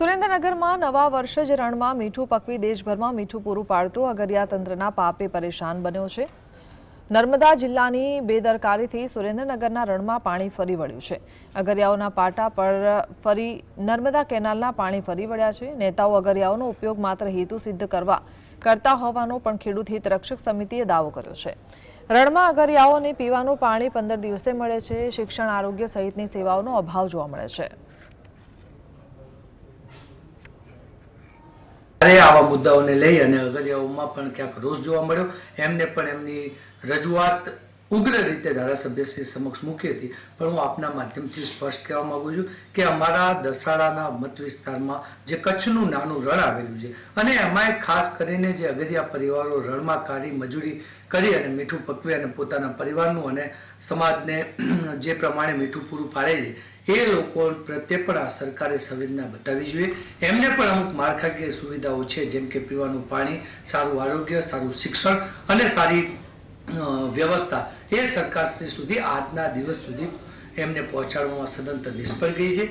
સુરેન્દ્રનગરમાં નવા વર્ષ જ રણમાં મીઠું પકવી દેશભરમાં મીઠું પૂરું પાડતું અગરિયા તંત્રના પાપે પરેશાન બન્યો છે. નર્મદા જિલ્લાની બેદરકારીથી સુરેન્દ્રનગરના રણમાં પાણી ફરી વળ્યું છે. અગરિયાઓના પાટા પર ફરી નર્મદા કેનાલના પાણી ફરી વળ્યા છે. નેતાઓ અગરિયાઓનો ઉપયોગ માત્ર હેતુ સિદ્ધ કરવા કરતા હોવાનો પણ ખેડૂત હિત રક્ષક સમિતિએ દાવો કર્યો છે. રણમાં અગરિયાઓને પીવાનું પાણી પંદર દિવસે મળે છે. શિક્ષણ, આરોગ્ય સહિતની સેવાઓનો અભાવ જોવા મળે છે. ત્યારે આવા મુદ્દાઓને લઈ અને અગરિયાઓમાં પણ ક્યાંક રોષ જોવા મળ્યો. એમને પણ એમની રજૂઆત ઉગ્ર રીતે ધારાસભ્યશ્રી સમક્ષ મૂકી હતી. પણ હું આપના માધ્યમથી સ્પષ્ટ કહેવા માંગુ છું કે અમારા દસાડાના મત વિસ્તારમાં જે કચ્છનું નાનું રણ આવેલું છે અને એમાંય ખાસ કરીને જે અગરિયા પરિવારો રણમાં કાઢી, મજૂરી કરી અને મીઠું પકવી અને પોતાના પરિવારનું અને સમાજને જે પ્રમાણે મીઠું પૂરું પાડે છે એ લોકો પ્રત્યે પણ આ સરકારે સંવેદના બતાવવી જોઈએ. એમને પણ અમુક માળખાકીય સુવિધાઓ છે, જેમ કે પીવાનું પાણી, સારું આરોગ્ય, સારું શિક્ષણ અને સારી વ્યવસ્થા. એ સરકારશ્રી સુધી આજના દિવસ સુધી એમને પહોંચાડવામાં સદંતર નિષ્ફળ ગઈ છે.